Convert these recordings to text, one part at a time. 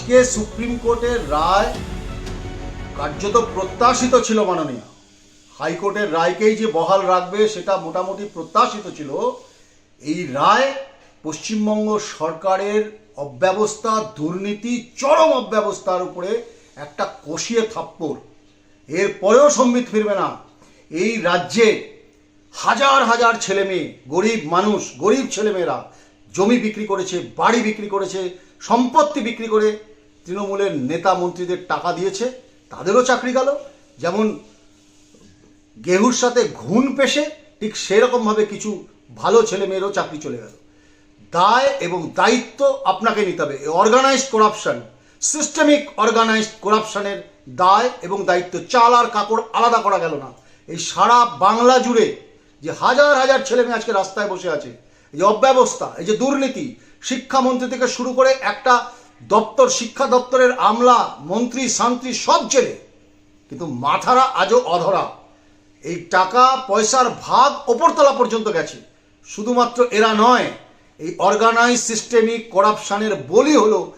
আজকে সুপ্রিম কোর্টের রায় কার্যত প্রত্যাশিত ছিল মাননীয়। হাইকোর্টের রায়কেই যে বহাল রাখবে সেটা মোটামুটি প্রত্যাশিত ছিল। এই রায় পশ্চিমবঙ্গ সরকারের অব্যবস্থা, দুর্নীতি, চরম অব্যবস্থার উপরে একটা কষিয়ে থাপ্পড়। এরপরেও সম্বিত ফিরবে না। এই রাজ্যে হাজার হাজার ছেলে মেয়ে, গরিব মানুষ, গরিব ছেলেমেয়েরা জমি বিক্রি করেছে, বাড়ি বিক্রি করেছে, সম্পত্তি বিক্রি করে তৃণমূলের নেতা মন্ত্রীদের টাকা দিয়েছে, তাদেরও চাকরি গেল। যেমন গেহুর সাথে ঘুণ পেশে ঠিক সেরকমভাবে কিছু ভালো ছেলে মেয়েরও চাকরি চলে গেল। দায় এবং দায়িত্ব আপনাকে নিতে হবে। অর্গানাইজড করাপশন সিস্টেমিক অর্গানাইজড করাপশনের দায় এবং দায়িত্ব, চাল আর কাপড় আলাদা করা গেল না। এই সারা বাংলা জুড়ে যে হাজার হাজার ছেলে মেয়ে আজকে রাস্তায় বসে আছে, এই যে অব্যবস্থা, এই যে দুর্নীতি, শিক্ষামন্ত্রী থেকে শুরু করে একটা দপ্তর, শিক্ষা দপ্তরের আমলা, মন্ত্রী শান্ত্রী সব জেলে। কিন্তু মাথারা আজও অধরা। এই টাকা, পয়সার ভাগ ওপরতলা পর্যন্ত গেছে। শুধুমাত্র এরা নয়, এই অর্গানাইজ সিস্টেমিক করাপশানের বলি হলো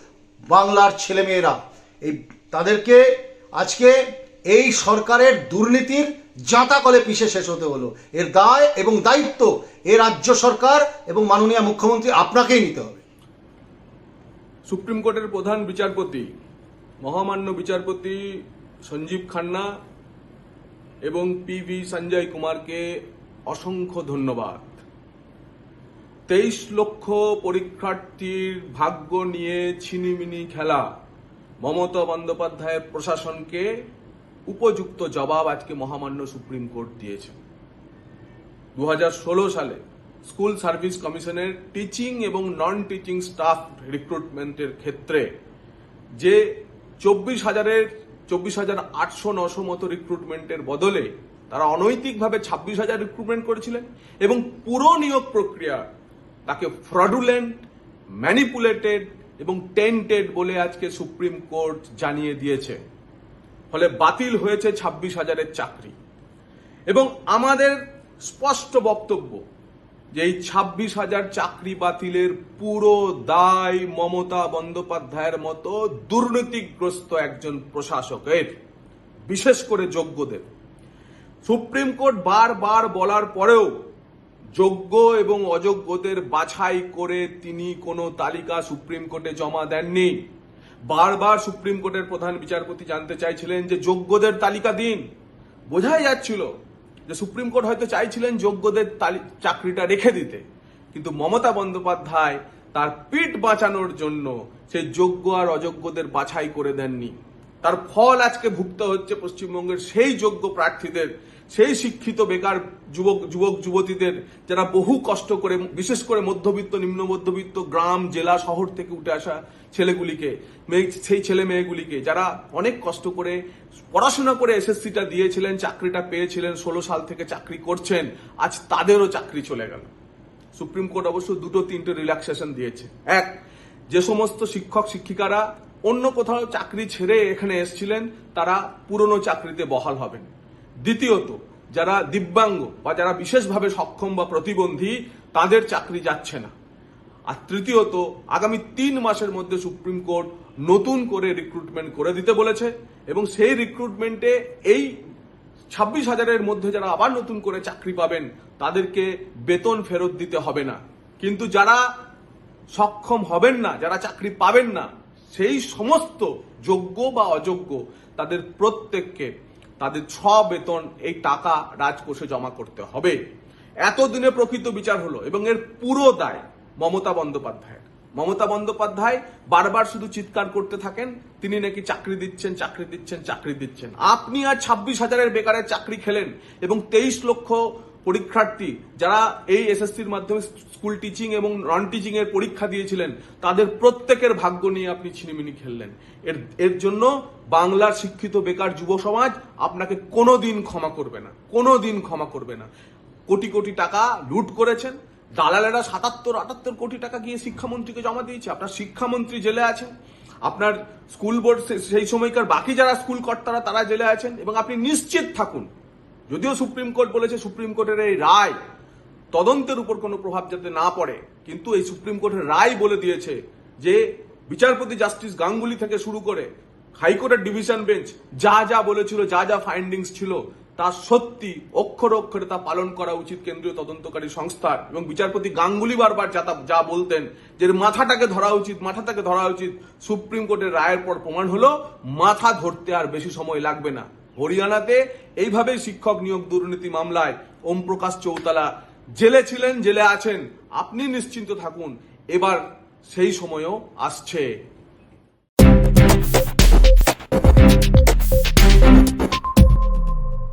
বাংলার ছেলেমেয়েরা। এই তাদেরকে আজকে এই সরকারের দুর্নীতির জাঁতা কলে পিষে শেষ হতে হলো। এর দায় এবং দায়িত্ব এ রাজ্য সরকার এবং মাননীয় মুখ্যমন্ত্রী আপনাকেই নিতে হবে। সুপ্রিম কোর্টের প্রধান বিচারপতি, মহামান্য বিচারপতি সঞ্জীব খান্না এবং পি ভি সঞ্জয় কুমারকে অসংখ্য ধন্যবাদ। তেইশ লক্ষ পরীক্ষার্থীর ভাগ্য নিয়ে ছিনিমিনি খেলা। মমতা বন্দ্যোপাধ্যায়ের প্রশাসনকে উপযুক্ত জবাব আজকে মহামান্য সুপ্রিম কোর্ট দিয়েছে। দু হাজার ষোলো সালে স্কুল সার্ভিস কমিশনের টিচিং এবং নন টিচিং স্টাফ রিক্রুটমেন্টের ক্ষেত্রে যে চব্বিশ হাজারের, চব্বিশ হাজার আটশো নশো মতো রিক্রুটমেন্টের বদলে তারা অনৈতিকভাবে ছাব্বিশ হাজার রিক্রুটমেন্ট করেছিলেন এবং পুরো নিয়োগ প্রক্রিয়া তাকে ফ্রডুলেন্ট ম্যানিপুলেটেড এবং টেন্টেড বলে আজকে সুপ্রিম কোর্ট জানিয়ে দিয়েছে। ফলে বাতিল হয়েছে ছাব্বিশ হাজারের চাকরি। এবং আমাদের স্পষ্ট বক্তব্য যে এই ছাব্বিশ হাজার চাকরি বাতিলের পুরো দায় মমতা বন্দ্যোপাধ্যায়ের মতো দুর্নীতিগ্রস্ত একজন প্রশাসকের, বিশেষ করে যোগ্যদের। সুপ্রিম কোর্ট বারবার বলার পরেও যোগ্য এবং অযোগ্যদের বাছাই করে তিনি কোনো তালিকা সুপ্রিম কোর্টে জমা দেননি। বারবার সুপ্রিম কোর্টের প্রধান বিচারপতি জানতে চাইছিলেন যে যোগ্যদের তালিকা দিন। বোঝাই যাচ্ছিল যে সুপ্রিম কোর্ট হয়তো চাইছিলেন যোগ্যদের চাকরিটা রেখে দিতে। কিন্তু মমতা বন্দ্যোপাধ্যায় তার পিঠ বাঁচানোর জন্য সে যোগ্য আর অযোগ্যদের বাছাই করে দেননি। তার ফল আজকে ভুগতে হচ্ছে পশ্চিমবঙ্গের সেই যোগ্য প্রার্থীদের সেই শিক্ষিত বেকার যুবক যুবক, যুবতীদের যারা বহু কষ্ট করে, বিশেষ করে মধ্যবিত্ত, নিম্ন মধ্যবিত্ত গ্রাম, জেলা, শহর থেকে উঠে আসা ছেলেগুলিকে, মেয়ে, সেই ছেলে মেয়েগুলিকে, যারা অনেক কষ্ট করে পড়াশোনা করে এসএসসিটা দিয়েছিলেন, চাকরিটা পেয়েছিলেন, ষোলো সাল থেকে চাকরি করছেন, আজ তাদেরও চাকরি চলে গেল। সুপ্রিম কোর্ট অবশ্য দুটো, তিনটে রিল্যাক্সেশন দিয়েছে। এক, যে সমস্ত শিক্ষক, শিক্ষিকারা অন্য কোথাও চাকরি ছেড়ে এখানে এসেছিলেন, তারা পুরনো চাকরিতে বহাল হবেন। দ্বিতীয়ত, যারা দিব্যাঙ্গ বা যারা বিশেষভাবে সক্ষম বা প্রতিবন্ধী, তাদের চাকরি যাচ্ছে না। আর তৃতীয়ত, আগামী তিন মাসের মধ্যে সুপ্রিম কোর্ট নতুন করে রিক্রুটমেন্ট করে দিতে বলেছে এবং সেই রিক্রুটমেন্টে এই ছাব্বিশ হাজারের মধ্যে যারা আবার নতুন করে চাকরি পাবেন, তাদেরকে বেতন ফেরত দিতে হবে না। কিন্তু যারা সক্ষম হবেন না, যারা চাকরি পাবেন না, সেই সমস্ত যোগ্য বা অযোগ্য, তাদের প্রত্যেককে তাদের ছ বেতন এই টাকা রাজকোষে জমা করতে হবে। এতদিনে প্রকৃত বিচার হলো এবং এর পুরো দায় মমতা বন্দ্যোপাধ্যায়ের। মমতা বন্দ্যোপাধ্যায় বারবার শুধু চিৎকার করতে থাকেন, তিনি নাকি চাকরি দিচ্ছেন চাকরি দিচ্ছেন চাকরি দিচ্ছেন। আপনি আর ছাব্বিশ হাজারের বেকারের চাকরি খেলেন এবং তেইশ লক্ষ পরীক্ষার্থী যারা এই এসএসসির মাধ্যমে স্কুল টিচিং এবং নন টিচিং এর পরীক্ষা দিয়েছিলেন, তাদের প্রত্যেকের ভাগ্য নিয়ে আপনি ছিনিমিনি খেললেন। এর এর জন্য বাংলার শিক্ষিত বেকার যুব সমাজ আপনাকে কোনোদিন ক্ষমা করবে না কোনো দিন ক্ষমা করবে না। কোটি কোটি টাকা লুট করেছেন, দালালেরা সাতাত্তর, আটাত্তর কোটি টাকা গিয়ে শিক্ষামন্ত্রীকে জমা দিয়েছে, আপনার শিক্ষামন্ত্রী জেলে আছেন, আপনার স্কুল বোর্ড সেই সময়কার বাকি যারা স্কুল কর্তারা, তারা জেলে আছেন, এবং আপনি নিশ্চিত থাকুন যদিও সুপ্রিম কোর্ট বলেছে সুপ্রিম কোর্টের এই রায় তদন্তের উপর কোনো প্রভাব যাতে না পড়ে, কিন্তু এই সুপ্রিম কোর্টের রায় বলে দিয়েছে যে বিচারপতি জাস্টিস গাঙ্গুলি থেকে শুরু করে হাইকোর্টের ডিভিশন বেঞ্চ যা যা বলেছিল, যা যা ফাইন্ডিংস ছিল, তা সত্যি অক্ষর অক্ষরে তা পালন করা উচিত কেন্দ্রীয় তদন্তকারী সংস্থার। এবং বিচারপতি গাঙ্গুলি বারবার যা যা বলতেন যে মাথাটাকে ধরা উচিত, মাথাটাকে ধরা উচিত, সুপ্রিম কোর্টের রায়ের পর প্রমাণ হলো, মাথা ধরতে আর বেশি সময় লাগবে না। হরিয়ানাতে এইভাবেই শিক্ষক নিয়োগ দুর্নীতি মামলায় ওম প্রকাশ চৌতালা। জেলে ছিলেন, জেলে আছেন। আপনি নিশ্চিন্ত থাকুন, এবার সেই সময়ও আসছে।